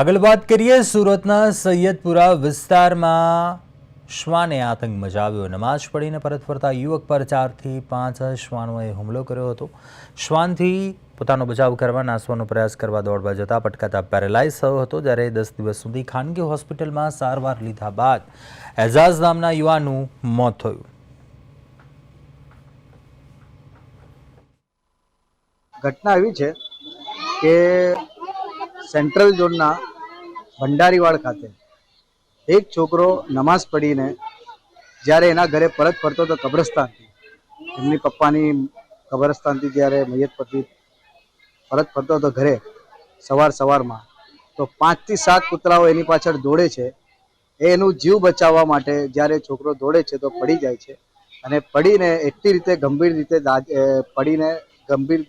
આગળ વાત કરીએ સુરતના સૈયદપુરા વિસ્તારમાં શ્વાને આતંક મચાવ્યો. નમાઝ પડીને પરત ફરતા યુવક પર ચારથી પાંચ શ્વાનોએ હુમલો કર્યો હતો. શ્વાનથી પોતાનો બચાવ કરવા નાસવાનો પ્રયાસ કરવા દોડવા જતા પટકાતા પેરેલાઇઝ થયો હતો, જ્યારે દસ દિવસ સુધી ખાનગી હોસ્પિટલમાં સારવાર લીધા બાદ એઝાઝ નામના યુવાનનું મોત થયું. ઘટના એવી છે કે સેન્ટ્રલ ઝોનના ભંડારીવાડ ખાતે એક છોકરો નમાઝ પડીને જ્યારે એના ઘરે પરત ફરતો હતો કબ્રસ્તાનથી એમની પપ્પાની કબ્રસ્તાનથી જ્યારે મૈયત પતિ પરત ફરતો હતો ઘરે સવાર સવારમાં તો પાંચથી સાત કૂતરાઓ એની પાછળ દોડે છે. એ એનું જીવ બચાવવા માટે જ્યારે છોકરો દોડે છે તો પડી જાય છે અને પડીને એટલી રીતે ગંભીર રીતે પડીને ગંભીર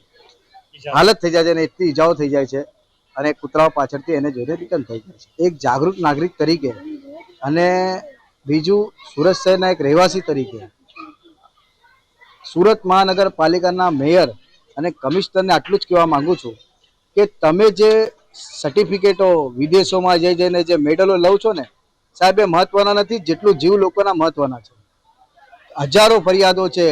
હાલત થઈ જાય છે અને એટલી ઈજાઓ થઈ જાય છે અને કૂતરાઓ પાછળથી એને જોઈને રિટર્ન થઈ ગયા છે. એક જાગૃત નાગરિક તરીકે અને બીજું સુરત શહેરના એક રહેવાસી તરીકે સુરત મહાનગરપાલિકાના મેયર અને કમિશનરને આટલું જ કહેવા માગું છું કે તમે જે સર્ટિફિકેટો વિદેશોમાં જઈ જઈને જે મેડલો લઉં છો ને, સાહેબ, એ મહત્વના નથી, જેટલું જીવ લોકોના મહત્વના છે. હજારો ફરિયાદો છે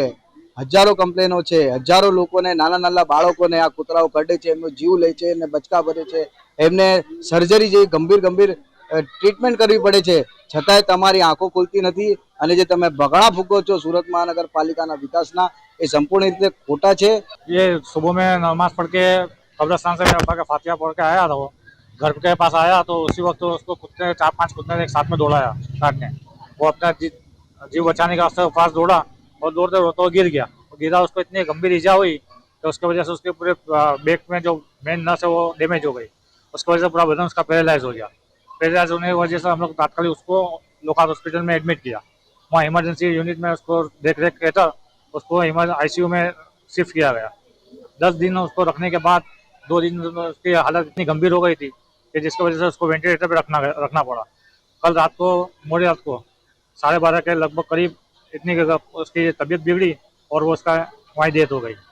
હજારો કમ્પ્લેનો છે હજારો લોકોને નાના નાના બાળકોને આ કૂતરાઓ કરડે છે એમનો જીવ લે છે એમને બચકા ભરે છે એમને સર્જરી જેવી ગંભીર ગંભીર ટ્રીટમેન્ટ કરવી પડે છે છતાંય તમારી આંખો ખુલતી નથી અને જે તમે બગડા ફૂકો છો સુરત મહાનગરપાલિકાના વિકાસના એ સંપૂર્ણ રીતે ખોટા છે ये सुबह में नमाज पढ़ के कब्रस्तान से मेरे अब्बा का फातिहा पढ़ के आया था वो घर के पास आया तो उसी वक्त उसको कुत्ते चार पांच कुत्ते ने एक साथ में दौड़ाया काटने वो अपना जी, जीव बचाने के वास्ते पास दौड़ा और दौड़ते दौड़ते वो गिर गया। गिरा, उसको इतनी गंभीर ईजा हुई कि उसकी वजह से उसके पूरे बैक में जो मेन नस है वो डैमेज हो गई। उसकी वजह से पूरा बदन उसका पैरालाइज हो गया। पैरालाइज होने की वजह से हम लोग तात्कालिक उसको लोकाल हॉस्पिटल में एडमिट किया। वहाँ इमरजेंसी यूनिट में उसको देख रेख के हेठળ उसको आईसीयू में शिफ्ट किया गया। दस दिन उसको रखने के बाद, दो दिन उसकी हालत इतनी गंभीर हो गई थी कि जिसकी वजह से उसको वेंटिलेटर पर रखना रखना पड़ा। कल रात को, मोड़ी रात को, साढ़े बारह के लगभग करीब इतनी उसकी तबीयत बिगड़ी और वो उसका वहीं डेथ हो गई